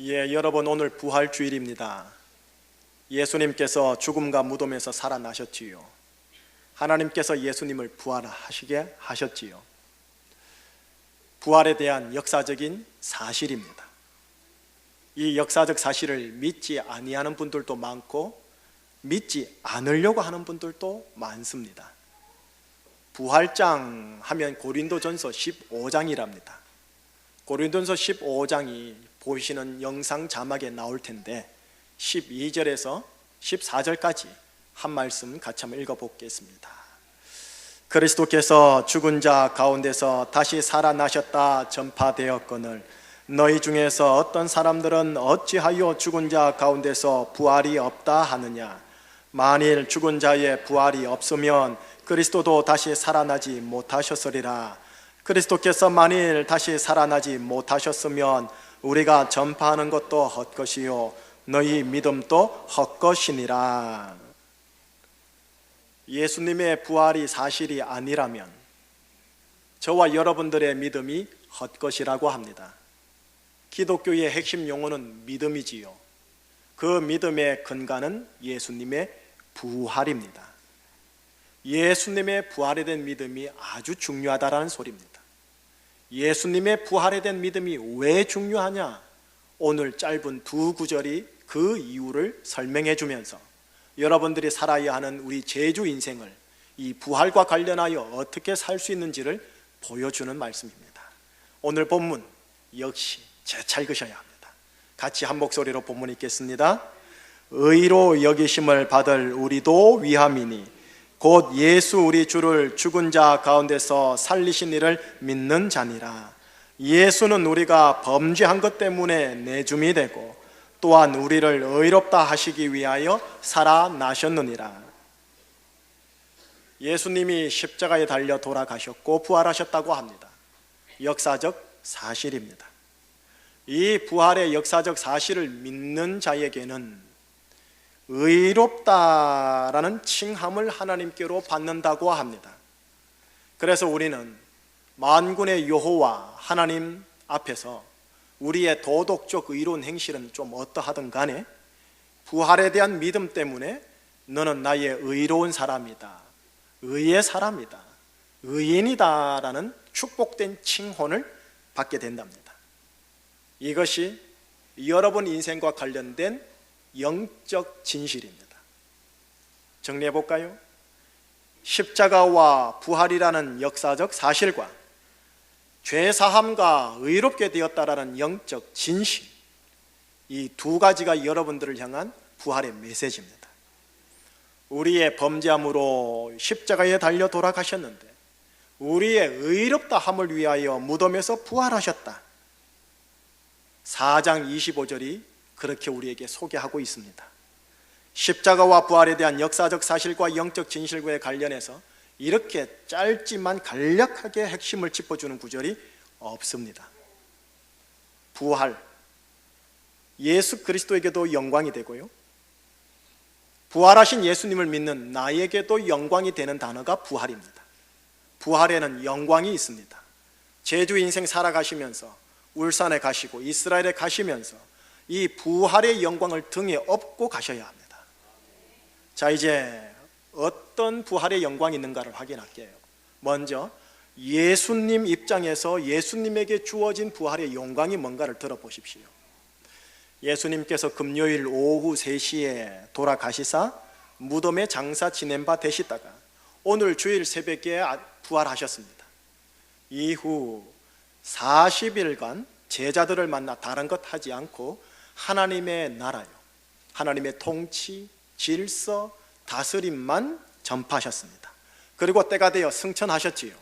예, 여러분 오늘 부활 주일입니다. 예수님께서 죽음과 무덤에서 살아나셨지요. 하나님께서 예수님을 부활하시게 하셨지요. 부활에 대한 역사적인 사실입니다. 이 역사적 사실을 믿지 아니하는 분들도 많고 믿지 않으려고 하는 분들도 많습니다. 부활장 하면 고린도전서 15장이랍니다. 고린도전서 15장이 보시는 영상 자막에 나올 텐데 12절에서 14절까지 한 말씀 같이 한번 읽어 보겠습니다. 그리스도께서 죽은 자 가운데서 다시 살아나셨다 전파되었거늘 너희 중에서 어떤 사람들은 어찌하여 죽은 자 가운데서 부활이 없다 하느냐 만일 죽은 자의 부활이 없으면 그리스도도 다시 살아나지 못하셨으리라 그리스도께서 만일 다시 살아나지 못하셨으면 우리가 전파하는 것도 헛것이요 너희 믿음도 헛것이니라 예수님의 부활이 사실이 아니라면 저와 여러분들의 믿음이 헛것이라고 합니다. 기독교의 핵심 용어는 믿음이지요. 그 믿음의 근간은 예수님의 부활입니다. 예수님의 부활에 대한 믿음이 아주 중요하다라는 소리입니다. 예수님의 부활에 대한 믿음이 왜 중요하냐? 오늘 짧은 두 구절이 그 이유를 설명해 주면서 여러분들이 살아야 하는 우리 제주 인생을 이 부활과 관련하여 어떻게 살 수 있는지를 보여주는 말씀입니다. 오늘 본문 역시 재차 읽으셔야 합니다. 같이 한 목소리로 본문 읽겠습니다. 의로 여기심을 받을 우리도 위함이니 곧 예수 우리 주를 죽은 자 가운데서 살리신 이를 믿는 자니라. 예수는 우리가 범죄한 것 때문에 내줌이 되고 또한 우리를 의롭다 하시기 위하여 살아나셨느니라. 예수님이 십자가에 달려 돌아가셨고 부활하셨다고 합니다. 역사적 사실입니다. 이 부활의 역사적 사실을 믿는 자에게는 의롭다라는 칭함을 하나님께로 받는다고 합니다. 그래서 우리는 만군의 여호와 하나님 앞에서 우리의 도덕적 의로운 행실은 좀 어떠하든 간에 부활에 대한 믿음 때문에 너는 나의 의로운 사람이다. 의의 사람이다. 의인이다라는 축복된 칭혼을 받게 된답니다. 이것이 여러분 인생과 관련된 영적 진실입니다. 정리해 볼까요? 십자가와 부활이라는 역사적 사실과 죄 사함과 의롭게 되었다라는 영적 진실 이 두 가지가 여러분들을 향한 부활의 메시지입니다. 우리의 범죄함으로 십자가에 달려 돌아가셨는데 우리의 의롭다 함을 위하여 무덤에서 부활하셨다. 4장 25절이 그렇게 우리에게 소개하고 있습니다. 십자가와 부활에 대한 역사적 사실과 영적 진실과에 관련해서 이렇게 짧지만 간략하게 핵심을 짚어주는 구절이 없습니다. 부활, 예수 그리스도에게도 영광이 되고요. 부활하신 예수님을 믿는 나에게도 영광이 되는 단어가 부활입니다. 부활에는 영광이 있습니다. 제주 인생 살아가시면서 울산에 가시고 이스라엘에 가시면서 이 부활의 영광을 등에 업고 가셔야 합니다. 자, 이제 어떤 부활의 영광이 있는가를 확인할게요. 먼저 예수님 입장에서 예수님에게 주어진 부활의 영광이 뭔가를 들어보십시오. 예수님께서 금요일 오후 3시에 돌아가시사 무덤에 장사 지낸 바 되시다가 오늘 주일 새벽에 부활하셨습니다. 이후 40일간 제자들을 만나 다른 것 하지 않고 하나님의 나라요, 하나님의 통치, 질서, 다스림만 전파하셨습니다. 그리고 때가 되어 승천하셨지요.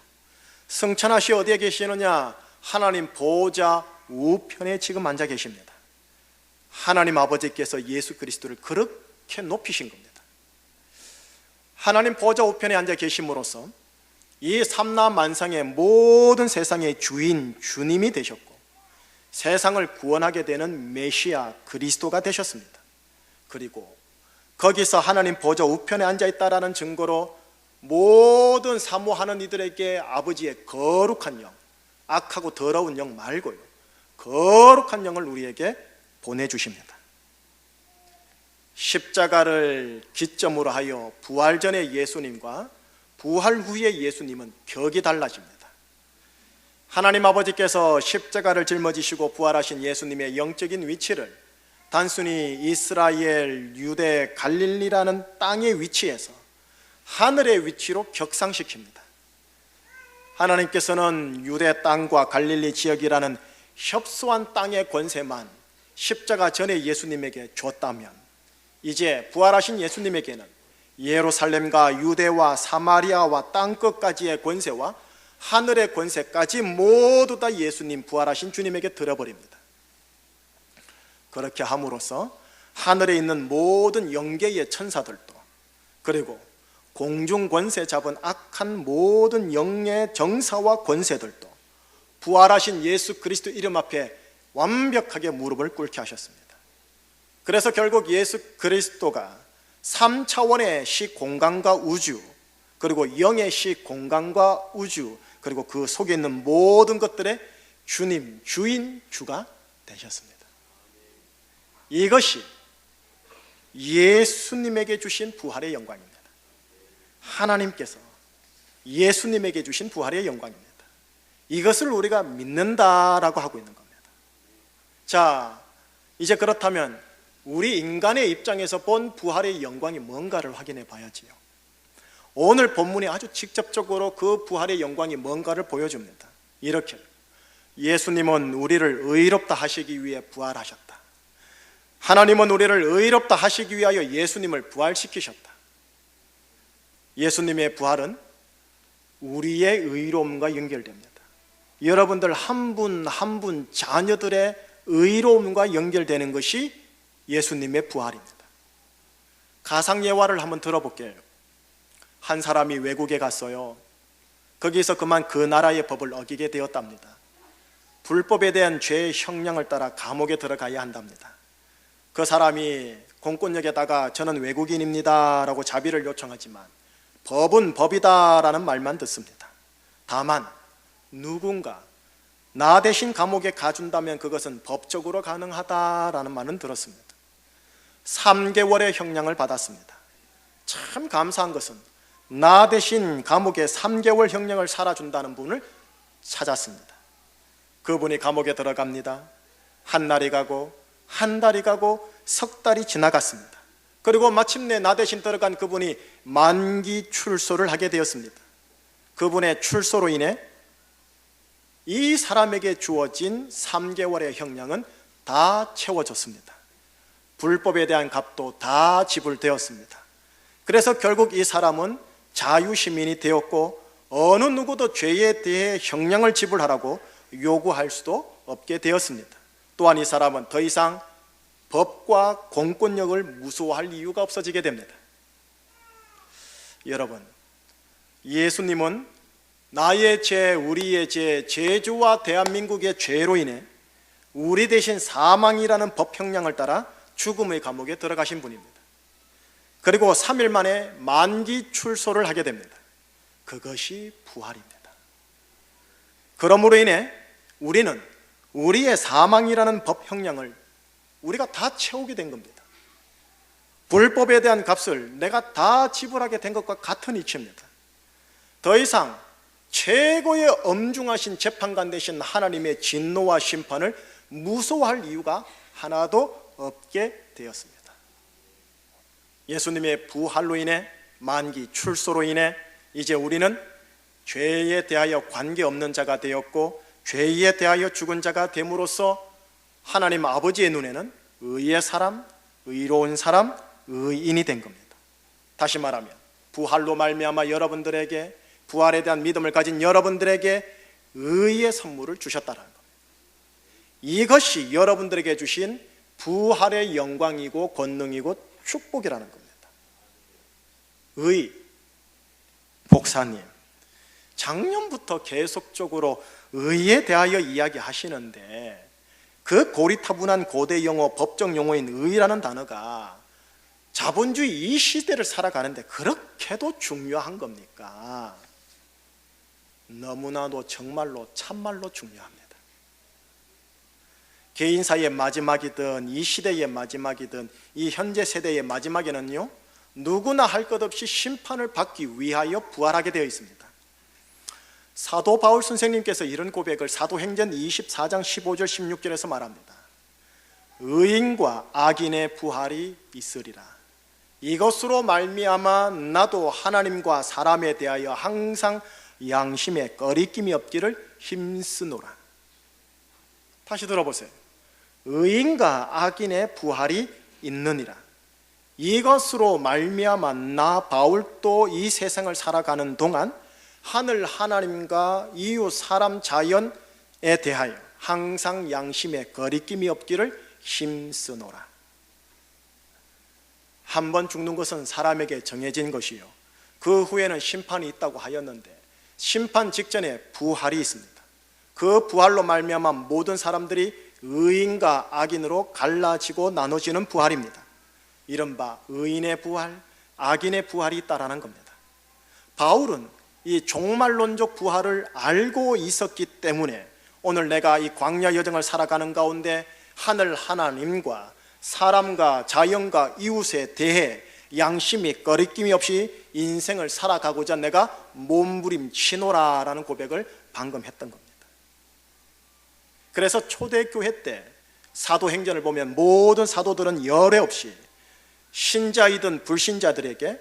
승천하시 어디에 계시느냐? 하나님 보좌 우편에 지금 앉아 계십니다. 하나님 아버지께서 예수 그리스도를 그렇게 높이신 겁니다. 하나님 보좌 우편에 앉아 계심으로써 이 삼라 만상의 모든 세상의 주인 주님이 되셨고 세상을 구원하게 되는 메시아 그리스도가 되셨습니다. 그리고 거기서 하나님 보좌 우편에 앉아 있다라는 증거로 모든 사모하는 이들에게 아버지의 거룩한 영, 악하고 더러운 영 말고요. 거룩한 영을 우리에게 보내주십니다. 십자가를 기점으로 하여 부활 전의 예수님과 부활 후의 예수님은 격이 달라집니다. 하나님 아버지께서 십자가를 짊어지시고 부활하신 예수님의 영적인 위치를 단순히 이스라엘, 유대, 갈릴리라는 땅의 위치에서 하늘의 위치로 격상시킵니다. 하나님께서는 유대 땅과 갈릴리 지역이라는 협소한 땅의 권세만 십자가 전에 예수님에게 줬다면 이제 부활하신 예수님에게는 예루살렘과 유대와 사마리아와 땅 끝까지의 권세와 하늘의 권세까지 모두 다 예수님 부활하신 주님에게 들어버립니다. 그렇게 함으로써 하늘에 있는 모든 영계의 천사들도 그리고 공중 권세 잡은 악한 모든 영의 정사와 권세들도 부활하신 예수 그리스도 이름 앞에 완벽하게 무릎을 꿇게 하셨습니다. 그래서 결국 예수 그리스도가 3차원의 시 공간과 우주 그리고 영의 시 공간과 우주 그리고 그 속에 있는 모든 것들의 주님, 주인, 주가 되셨습니다. 이것이 예수님에게 주신 부활의 영광입니다. 하나님께서 예수님에게 주신 부활의 영광입니다. 이것을 우리가 믿는다라고 하고 있는 겁니다. 자, 이제 그렇다면 우리 인간의 입장에서 본 부활의 영광이 뭔가를 확인해 봐야지요. 오늘 본문이 아주 직접적으로 그 부활의 영광이 뭔가를 보여줍니다. 이렇게 예수님은 우리를 의롭다 하시기 위해 부활하셨다. 하나님은 우리를 의롭다 하시기 위하여 예수님을 부활시키셨다. 예수님의 부활은 우리의 의로움과 연결됩니다. 여러분들 한 분 한분 자녀들의 의로움과 연결되는 것이 예수님의 부활입니다. 가상 예화를 한번 들어볼게요. 한 사람이 외국에 갔어요. 거기서 그만 그 나라의 법을 어기게 되었답니다. 불법에 대한 죄의 형량을 따라 감옥에 들어가야 한답니다. 그 사람이 공권력에다가 저는 외국인입니다 라고 자비를 요청하지만 법은 법이다 라는 말만 듣습니다. 다만 누군가 나 대신 감옥에 가준다면 그것은 법적으로 가능하다라는 말은 들었습니다. 3개월의 형량을 받았습니다. 참 감사한 것은 나 대신 감옥에 3개월 형량을 살아준다는 분을 찾았습니다. 그분이 감옥에 들어갑니다. 한 날이 가고 한 달이 가고 석 달이 지나갔습니다. 그리고 마침내 나 대신 들어간 그분이 만기 출소를 하게 되었습니다. 그분의 출소로 인해 이 사람에게 주어진 3개월의 형량은 다 채워졌습니다. 불법에 대한 값도 다 지불되었습니다. 그래서 결국 이 사람은 자유시민이 되었고 어느 누구도 죄에 대해 형량을 지불하라고 요구할 수도 없게 되었습니다. 또한 이 사람은 더 이상 법과 공권력을 무서워할 이유가 없어지게 됩니다. 여러분, 예수님은 나의 죄, 우리의 죄, 제주와 대한민국의 죄로 인해 우리 대신 사망이라는 법형량을 따라 죽음의 감옥에 들어가신 분입니다. 그리고 3일 만에 만기 출소를 하게 됩니다. 그것이 부활입니다. 그러므로 인해 우리는 우리의 사망이라는 법 형량을 우리가 다 채우게 된 겁니다. 불법에 대한 값을 내가 다 지불하게 된 것과 같은 이치입니다. 더 이상 최고의 엄중하신 재판관 되신 하나님의 진노와 심판을 무서워할 이유가 하나도 없게 되었습니다. 예수님의 부활로 인해 만기 출소로 인해 이제 우리는 죄에 대하여 관계없는 자가 되었고 죄에 대하여 죽은 자가 됨으로써 하나님 아버지의 눈에는 의의 사람, 의로운 사람, 의인이 된 겁니다. 다시 말하면 부활로 말미암아 여러분들에게 부활에 대한 믿음을 가진 여러분들에게 의의 선물을 주셨다는 겁니다. 이것이 여러분들에게 주신 부활의 영광이고 권능이고 축복이라는 겁니다. 의 복사님, 작년부터 계속적으로 의에 대하여 이야기하시는데 그 고리타분한 고대 용어, 법정 용어인 의라는 단어가 자본주의 이 시대를 살아가는데 그렇게도 중요한 겁니까? 너무나도 정말로 참말로 중요합니다. 개인사의 마지막이든 이 시대의 마지막이든 이 현재 세대의 마지막에는요 누구나 할 것 없이 심판을 받기 위하여 부활하게 되어 있습니다. 사도 바울 선생님께서 이런 고백을 사도행전 24장 15절 16절에서 말합니다. 의인과 악인의 부활이 있으리라. 이것으로 말미암아 나도 하나님과 사람에 대하여 항상 양심에 꺼리낌이 없기를 힘쓰노라. 다시 들어보세요. 의인과 악인의 부활이 있느니라. 이것으로 말미암아 나 바울도 이 세상을 살아가는 동안 하늘 하나님과 이웃 사람 자연에 대하여 항상 양심에 거리낌이 없기를 힘쓰노라. 한 번 죽는 것은 사람에게 정해진 것이요. 그 후에는 심판이 있다고 하였는데 심판 직전에 부활이 있습니다. 그 부활로 말미암아 모든 사람들이 의인과 악인으로 갈라지고 나눠지는 부활입니다. 이른바 의인의 부활, 악인의 부활이 있다라는 겁니다. 바울은 이 종말론적 부활을 알고 있었기 때문에 오늘 내가 이 광야 여정을 살아가는 가운데 하늘 하나님과 사람과 자연과 이웃에 대해 양심이 꺼리낌이 없이 인생을 살아가고자 내가 몸부림치노라라는 고백을 방금 했던 겁니다. 그래서 초대교회 때 사도행전을 보면 모든 사도들은 열애 없이 신자이든 불신자들에게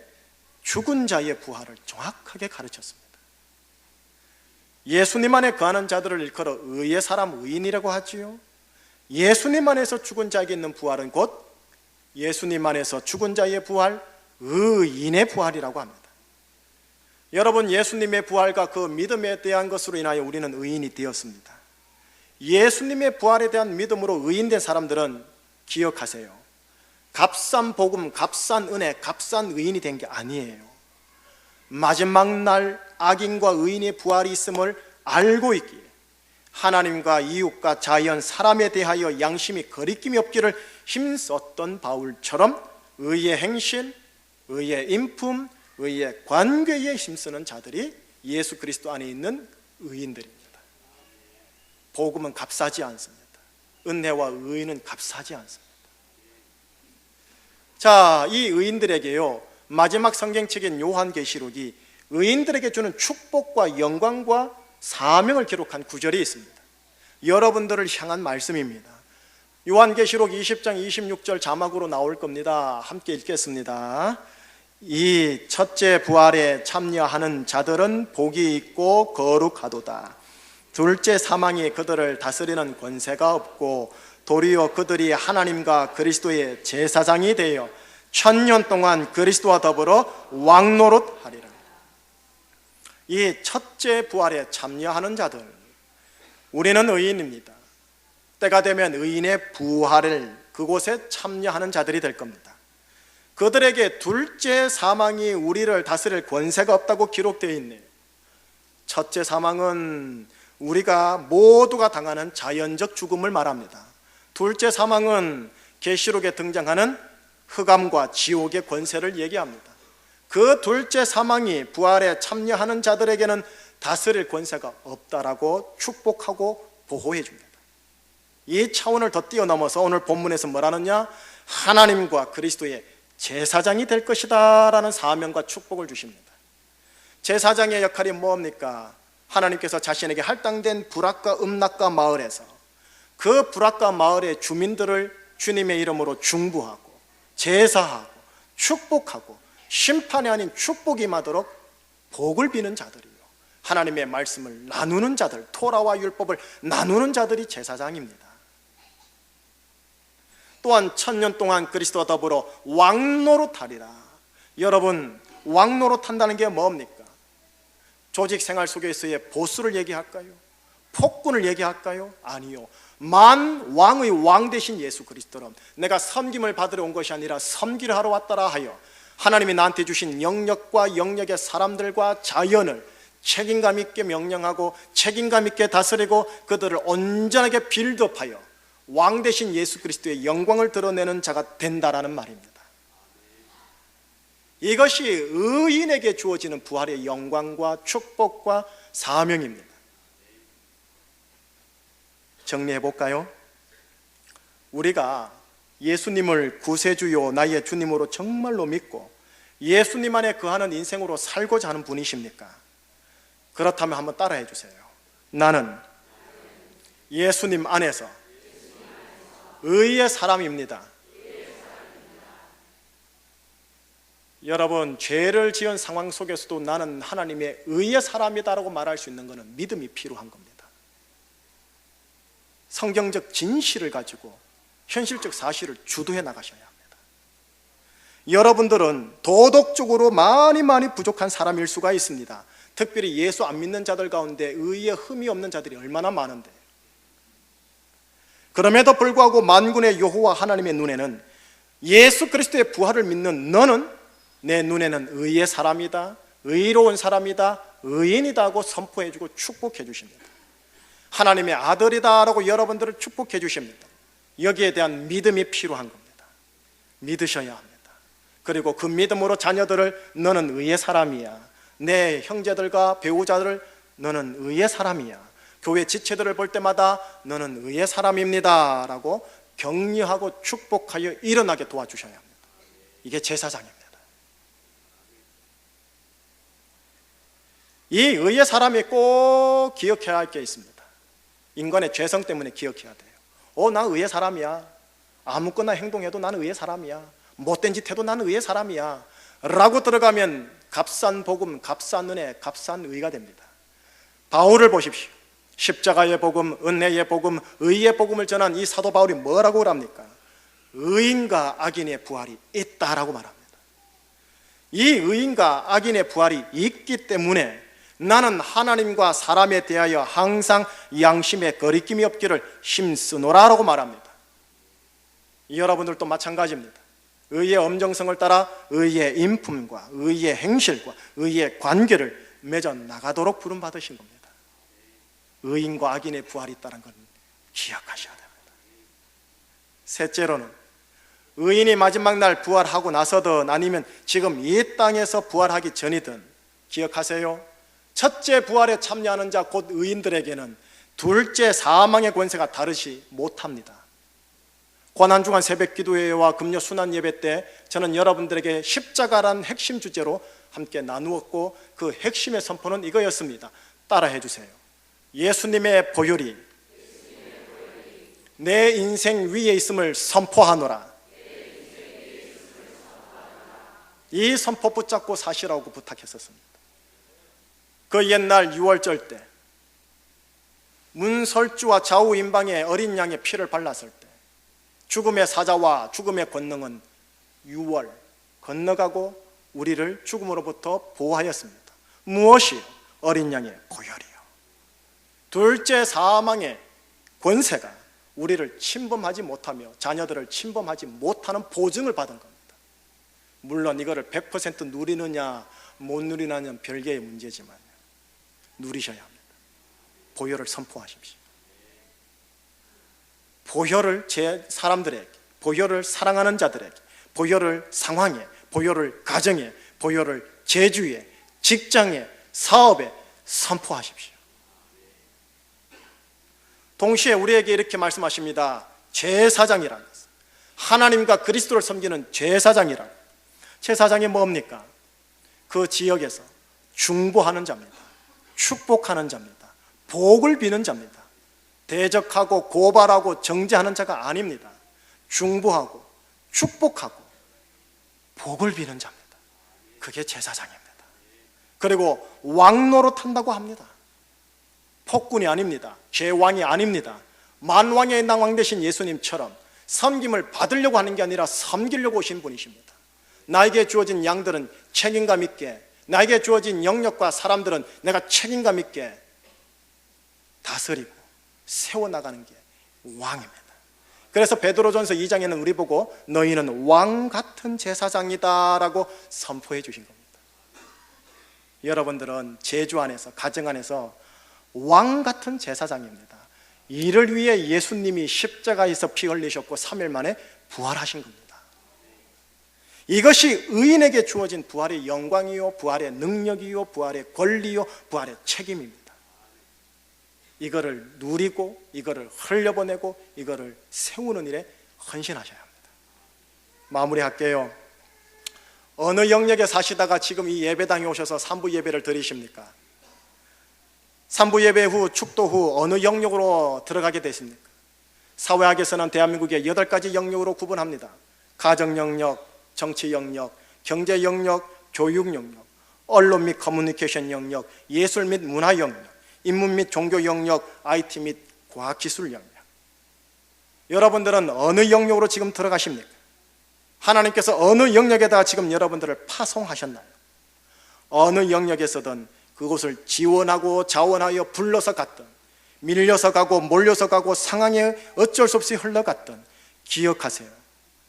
죽은 자의 부활을 정확하게 가르쳤습니다. 예수님 안에 거하는 자들을 일컬어 의의 사람 의인이라고 하지요. 예수님 안에서 죽은 자에게 있는 부활은 곧 예수님 안에서 죽은 자의 부활, 의인의 부활이라고 합니다. 여러분, 예수님의 부활과 그 믿음에 대한 것으로 인하여 우리는 의인이 되었습니다. 예수님의 부활에 대한 믿음으로 의인된 사람들은 기억하세요. 값싼 복음, 값싼 은혜, 값싼 의인이 된 게 아니에요. 마지막 날 악인과 의인의 부활이 있음을 알고 있기에 하나님과 이웃과 자연, 사람에 대하여 양심이 거리낌이 없기를 힘썼던 바울처럼 의의 행실, 의의 인품, 의의 관계에 힘쓰는 자들이 예수 그리스도 안에 있는 의인들입니다. 복음은 값싸지 않습니다. 은혜와 의인은 값싸지 않습니다. 자, 이 의인들에게요. 마지막 성경책인 요한계시록이 의인들에게 주는 축복과 영광과 사명을 기록한 구절이 있습니다. 여러분들을 향한 말씀입니다. 요한계시록 20장 26절 자막으로 나올 겁니다. 함께 읽겠습니다. 이 첫째 부활에 참여하는 자들은 복이 있고 거룩하도다. 둘째 사망이 그들을 다스리는 권세가 없고 도리어 그들이 하나님과 그리스도의 제사장이 되어 천년 동안 그리스도와 더불어 왕노릇 하리라. 이 첫째 부활에 참여하는 자들, 우리는 의인입니다. 때가 되면 의인의 부활을 그곳에 참여하는 자들이 될 겁니다. 그들에게 둘째 사망이 우리를 다스릴 권세가 없다고 기록되어 있네요. 첫째 사망은 우리가 모두가 당하는 자연적 죽음을 말합니다. 둘째 사망은 계시록에 등장하는 흑암과 지옥의 권세를 얘기합니다. 그 둘째 사망이 부활에 참여하는 자들에게는 다스릴 권세가 없다라고 축복하고 보호해 줍니다. 이 차원을 더 뛰어넘어서 오늘 본문에서 뭐라느냐? 하나님과 그리스도의 제사장이 될 것이다라는 사명과 축복을 주십니다. 제사장의 역할이 뭡니까? 하나님께서 자신에게 할당된 불악과 음락과 마을에서 그 불악과 마을의 주민들을 주님의 이름으로 중부하고 제사하고 축복하고 심판이 아닌 축복이 임하도록 복을 비는 자들이요. 하나님의 말씀을 나누는 자들, 토라와 율법을 나누는 자들이 제사장입니다. 또한 천년 동안 그리스도와 더불어 왕노릇하리라. 여러분, 왕노릇한다는 게 뭡니까? 조직 생활 속에서의 보수를 얘기할까요? 폭군을 얘기할까요? 아니요. 만 왕의 왕 대신 예수 그리스도로 내가 섬김을 받으러 온 것이 아니라 섬기를 하러 왔다라 하여 하나님이 나한테 주신 영역과 영역의 사람들과 자연을 책임감 있게 명령하고 책임감 있게 다스리고 그들을 온전하게 빌드업하여 왕 대신 예수 그리스도의 영광을 드러내는 자가 된다라는 말입니다. 이것이 의인에게 주어지는 부활의 영광과 축복과 사명입니다. 정리해 볼까요? 우리가 예수님을 구세주요 나의 주님으로 정말로 믿고 예수님 안에 거하는 인생으로 살고자 하는 분이십니까? 그렇다면 한번 따라해 주세요. 나는 예수님 안에서 의의 사람입니다. 여러분, 죄를 지은 상황 속에서도 나는 하나님의 의의 사람이다라고 말할 수 있는 것은 믿음이 필요한 겁니다. 성경적 진실을 가지고 현실적 사실을 주도해 나가셔야 합니다. 여러분들은 도덕적으로 많이 많이 부족한 사람일 수가 있습니다. 특별히 예수 안 믿는 자들 가운데 의에 흠이 없는 자들이 얼마나 많은데. 그럼에도 불구하고 만군의 여호와 하나님의 눈에는 예수 그리스도의 부활을 믿는 너는 내 눈에는 의의 사람이다, 의로운 사람이다, 의인이다고 선포해 주고 축복해 주십니다. 하나님의 아들이다라고 여러분들을 축복해 주십니다. 여기에 대한 믿음이 필요한 겁니다. 믿으셔야 합니다. 그리고 그 믿음으로 자녀들을 너는 의의 사람이야. 내 형제들과 배우자들을 너는 의의 사람이야. 교회 지체들을 볼 때마다 너는 의의 사람입니다. 라고 격려하고 축복하여 일어나게 도와주셔야 합니다. 이게 제사장입니다. 이 의의 사람이 꼭 기억해야 할 게 있습니다. 인간의 죄성 때문에 기억해야 돼요. 어, 나 의의 사람이야. 아무거나 행동해도 나는 의의 사람이야. 못된 짓 해도 나는 의의 사람이야. 라고 들어가면 값싼 복음, 값싼 은혜, 값싼 의가 됩니다. 바울을 보십시오. 십자가의 복음, 은혜의 복음, 의의 복음을 전한 이 사도 바울이 뭐라고 합니까? 의인과 악인의 부활이 있다라고 말합니다. 이 의인과 악인의 부활이 있기 때문에 나는 하나님과 사람에 대하여 항상 양심에 거리낌이 없기를 힘쓰노라라고 말합니다. 여러분들도 마찬가지입니다. 의의 엄정성을 따라 의의 인품과 의의 행실과 의의 관계를 맺어 나가도록 부름 받으신 겁니다. 의인과 악인의 부활이 있다는 건 기억하셔야 됩니다. 셋째로는 의인이 마지막 날 부활하고 나서든 아니면 지금 이 땅에서 부활하기 전이든 기억하세요. 첫째 부활에 참여하는 자 곧 의인들에게는 둘째 사망의 권세가 다르지 못합니다. 고난중한 새벽 기도회와 금요 순환 예배 때 저는 여러분들에게 십자가란 핵심 주제로 함께 나누었고 그 핵심의 선포는 이거였습니다. 따라해 주세요. 예수님의 보혈이 내 인생 위에 있음을 선포하노라. 이 선포 붙잡고 사시라고 부탁했었습니다. 그 옛날 6월절 때 문설주와 좌우 임방에 어린 양의 피를 발랐을 때 죽음의 사자와 죽음의 권능은 6월 건너가고 우리를 죽음으로부터 보호하였습니다. 무엇이 어린 양의 보혈이요. 둘째 사망의 권세가 우리를 침범하지 못하며 자녀들을 침범하지 못하는 보증을 받은 겁니다. 물론 이거를 100% 누리느냐 못 누리느냐는 별개의 문제지만 누리셔야 합니다. 보혈을 선포하십시오. 보혈을 제 사람들에게, 보혈을 사랑하는 자들에게, 보혈을 상황에, 보혈을 가정에, 보혈을 제주에, 직장에, 사업에 선포하십시오. 동시에 우리에게 이렇게 말씀하십니다. 제사장이라는 것은 하나님과 그리스도를 섬기는 제사장이라고. 제사장이 뭡니까? 그 지역에서 중보하는 자입니다. 축복하는 자입니다. 복을 비는 자입니다. 대적하고 고발하고 정죄하는 자가 아닙니다. 중보하고 축복하고 복을 비는 자입니다. 그게 제사장입니다. 그리고 왕노로 탄다고 합니다. 폭군이 아닙니다. 제왕이 아닙니다. 만왕의 낭왕 되신 예수님처럼 섬김을 받으려고 하는 게 아니라 섬기려고 오신 분이십니다. 나에게 주어진 양들은 책임감 있게 나에게 주어진 영역과 사람들은 내가 책임감 있게 다스리고 세워나가는 게 왕입니다. 그래서 베드로전서 2장에는 우리 보고 너희는 왕 같은 제사장이다라고 선포해 주신 겁니다. 여러분들은 제주 안에서 가정 안에서 왕 같은 제사장입니다. 이를 위해 예수님이 십자가에서 피 흘리셨고 3일 만에 부활하신 겁니다. 이것이 의인에게 주어진 부활의 영광이요, 부활의 능력이요, 부활의 권리요, 부활의 책임입니다. 이거를 누리고, 이거를 흘려보내고, 이거를 세우는 일에 헌신하셔야 합니다. 마무리할게요. 어느 영역에 사시다가 지금 이 예배당에 오셔서 삼부 예배를 드리십니까? 삼부 예배 후 축도 후 어느 영역으로 들어가게 되십니까? 사회학에서는 대한민국의 여덟 가지 영역으로 구분합니다. 가정 영역, 정치 영역, 경제 영역, 교육 영역, 언론 및 커뮤니케이션 영역, 예술 및 문화 영역, 인문 및 종교 영역, IT 및 과학 기술 영역. 여러분들은 어느 영역으로 지금 들어가십니까? 하나님께서 어느 영역에다가 지금 여러분들을 파송하셨나요? 어느 영역에서든 그곳을 지원하고 자원하여 불러서 갔던 밀려서 가고 몰려서 가고 상황에 어쩔 수 없이 흘러갔던 기억하세요.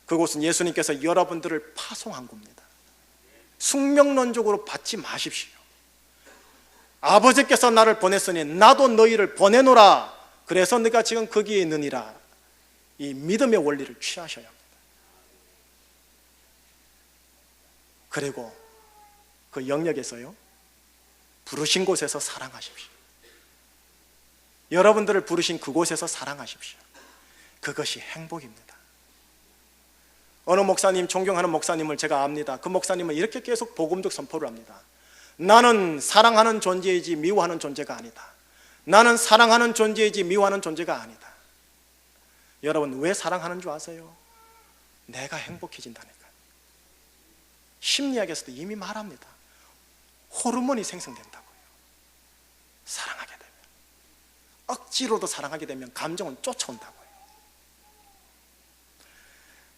그곳은 예수님께서 여러분들을 파송한 겁니다. 숙명론적으로 받지 마십시오. 아버지께서 나를 보냈으니 나도 너희를 보내노라. 그래서 네가 지금 거기에 있느니라. 이 믿음의 원리를 취하셔야 합니다. 그리고 그 영역에서요. 부르신 곳에서 사랑하십시오. 여러분들을 부르신 그곳에서 사랑하십시오. 그것이 행복입니다. 어느 목사님, 존경하는 목사님을 제가 압니다. 그 목사님은 이렇게 계속 복음적 선포를 합니다. 나는 사랑하는 존재이지 미워하는 존재가 아니다. 나는 사랑하는 존재이지 미워하는 존재가 아니다. 여러분, 왜 사랑하는 줄 아세요? 내가 행복해진다니까. 심리학에서도 이미 말합니다. 호르몬이 생성된다고요. 사랑하게 되면. 억지로도 사랑하게 되면 감정은 쫓아온다고요.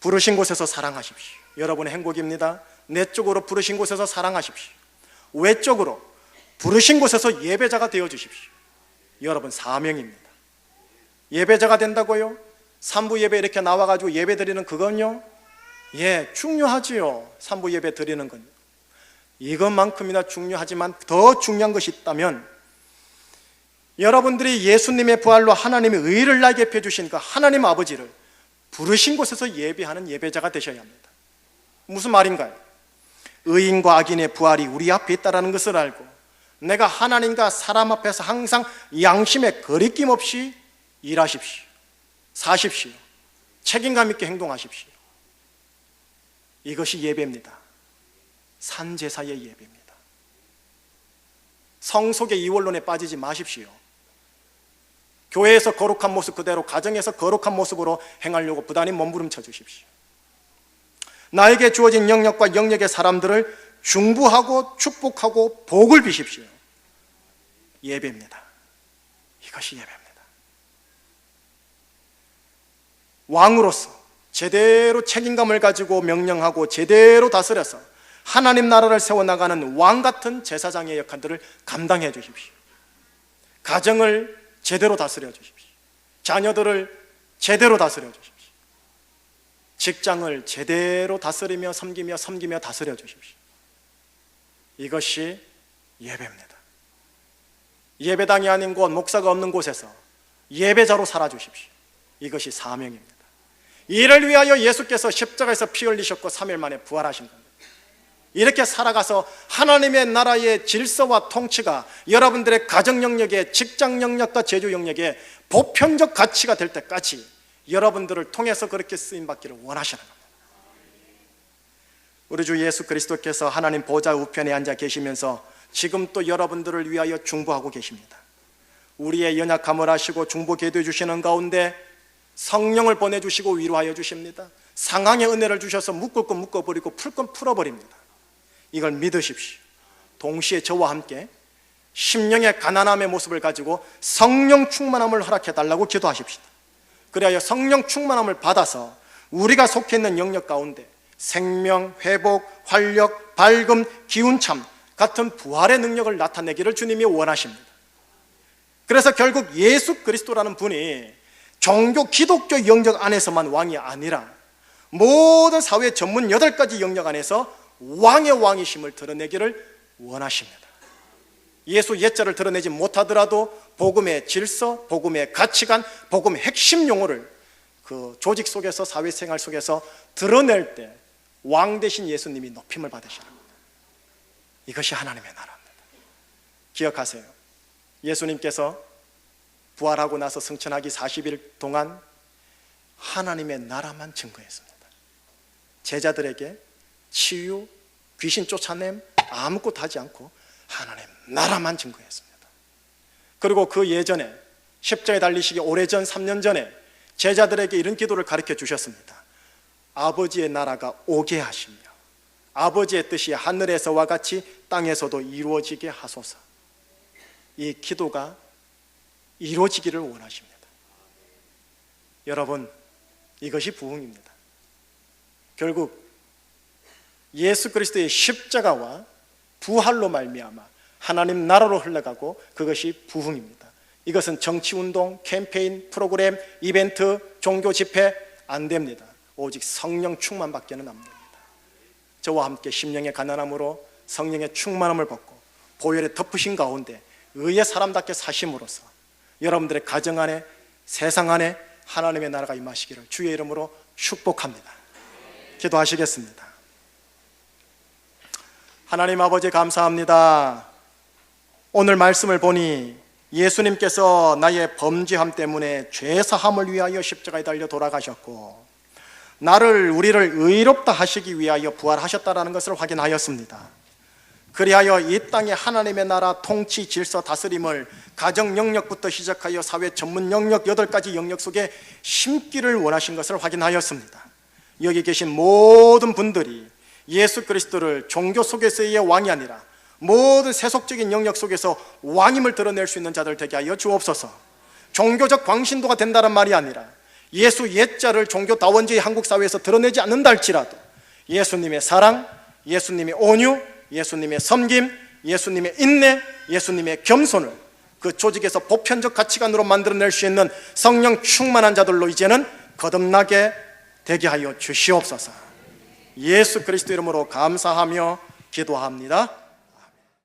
부르신 곳에서 사랑하십시오. 여러분의 행복입니다. 내 쪽으로 부르신 곳에서 사랑하십시오. 외적으로 부르신 곳에서 예배자가 되어 주십시오. 여러분 사명입니다. 예배자가 된다고요? 삼부 예배 이렇게 나와 가지고 예배 드리는 그건요? 예, 중요하지요. 삼부 예배 드리는 건. 이것만큼이나 중요하지만 더 중요한 것이 있다면 여러분들이 예수님의 부활로 하나님의 의를 나게 펴 주신 그 하나님 아버지를 부르신 곳에서 예배하는 예배자가 되셔야 합니다. 무슨 말인가요? 의인과 악인의 부활이 우리 앞에 있다는 것을 알고 내가 하나님과 사람 앞에서 항상 양심에 거리낌 없이 일하십시오. 사십시오. 책임감 있게 행동하십시오. 이것이 예배입니다. 산제사의 예배입니다. 성속의 이원론에 빠지지 마십시오. 교회에서 거룩한 모습 그대로 가정에서 거룩한 모습으로 행하려고 부단히 몸부림쳐 주십시오. 나에게 주어진 영역과 영역의 사람들을 중부하고 축복하고 복을 비십시오. 예배입니다. 이것이 예배입니다. 왕으로서 제대로 책임감을 가지고 명령하고 제대로 다스려서 하나님 나라를 세워나가는 왕 같은 제사장의 역할들을 감당해 주십시오. 가정을 제대로 다스려 주십시오. 자녀들을 제대로 다스려 주십시오. 직장을 제대로 다스리며 섬기며 섬기며 다스려 주십시오. 이것이 예배입니다. 예배당이 아닌 곳, 목사가 없는 곳에서 예배자로 살아 주십시오. 이것이 사명입니다. 이를 위하여 예수께서 십자가에서 피 흘리셨고 3일 만에 부활하신 겁니다. 이렇게 살아가서 하나님의 나라의 질서와 통치가 여러분들의 가정 영역에 직장 영역과 제주 영역에 보편적 가치가 될 때까지 여러분들을 통해서 그렇게 쓰임 받기를 원하시는 겁니다. 우리 주 예수 그리스도께서 하나님 보좌 우편에 앉아 계시면서 지금 또 여러분들을 위하여 중보하고 계십니다. 우리의 연약함을 아시고 중보 기도해 주시는 가운데 성령을 보내 주시고 위로하여 주십니다. 상황의 은혜를 주셔서 묶을 건 묶어 버리고 풀 건 풀어 버립니다. 이걸 믿으십시오. 동시에 저와 함께 심령의 가난함의 모습을 가지고 성령 충만함을 허락해 달라고 기도하십시다. 그래야 성령 충만함을 받아서 우리가 속해 있는 영역 가운데 생명, 회복, 활력, 밝음, 기운참 같은 부활의 능력을 나타내기를 주님이 원하십니다. 그래서 결국 예수 그리스도라는 분이 종교 기독교 영역 안에서만 왕이 아니라 모든 사회 전문 여덟 가지 영역 안에서 왕의 왕이심을 드러내기를 원하십니다. 예수 옛자를 드러내지 못하더라도 복음의 질서, 복음의 가치관, 복음의 핵심 용어를 그 조직 속에서 사회생활 속에서 드러낼 때 왕 대신 예수님이 높임을 받으시는 겁니다. 이것이 하나님의 나라입니다. 기억하세요. 예수님께서 부활하고 나서 승천하기 40일 동안 하나님의 나라만 증거했습니다. 제자들에게 치유, 귀신 쫓아냄 아무것도 하지 않고 하나님 나라만 증거했습니다. 그리고 그 예전에 십자에 달리시기 오래전 3년 전에 제자들에게 이런 기도를 가르쳐 주셨습니다. 아버지의 나라가 오게 하시며 아버지의 뜻이 하늘에서와 같이 땅에서도 이루어지게 하소서. 이 기도가 이루어지기를 원하십니다. 여러분, 이것이 부흥입니다. 결국 예수 그리스도의 십자가와 부활로 말미암아 하나님 나라로 흘러가고 그것이 부흥입니다. 이것은 정치 운동, 캠페인, 프로그램, 이벤트, 종교 집회 안 됩니다. 오직 성령 충만밖에는 안 됩니다. 저와 함께 심령의 가난함으로 성령의 충만함을 받고 보혈의 덮으신 가운데 의의 사람답게 사심으로써 여러분들의 가정 안에 세상 안에 하나님의 나라가 임하시기를 주의 이름으로 축복합니다. 기도하시겠습니다. 하나님 아버지 감사합니다. 오늘 말씀을 보니 예수님께서 나의 범죄함 때문에 죄 사함을 위하여 십자가에 달려 돌아가셨고 나를 우리를 의롭다 하시기 위하여 부활하셨다라는 것을 확인하였습니다. 그리하여 이 땅에 하나님의 나라 통치 질서 다스림을 가정 영역부터 시작하여 사회 전문 영역 여덟 가지 영역 속에 심기를 원하신 것을 확인하였습니다. 여기 계신 모든 분들이 예수 그리스도를 종교 속에서의 왕이 아니라 모든 세속적인 영역 속에서 왕임을 드러낼 수 있는 자들 되게 하여 주옵소서. 종교적 광신도가 된다는 말이 아니라 예수 옛자를 종교다원주의 한국 사회에서 드러내지 않는다 할지라도 예수님의 사랑, 예수님의 온유, 예수님의 섬김, 예수님의 인내, 예수님의 겸손을 그 조직에서 보편적 가치관으로 만들어낼 수 있는 성령 충만한 자들로 이제는 거듭나게 되게 하여 주시옵소서. 예수 그리스도 이름으로 감사하며 기도합니다.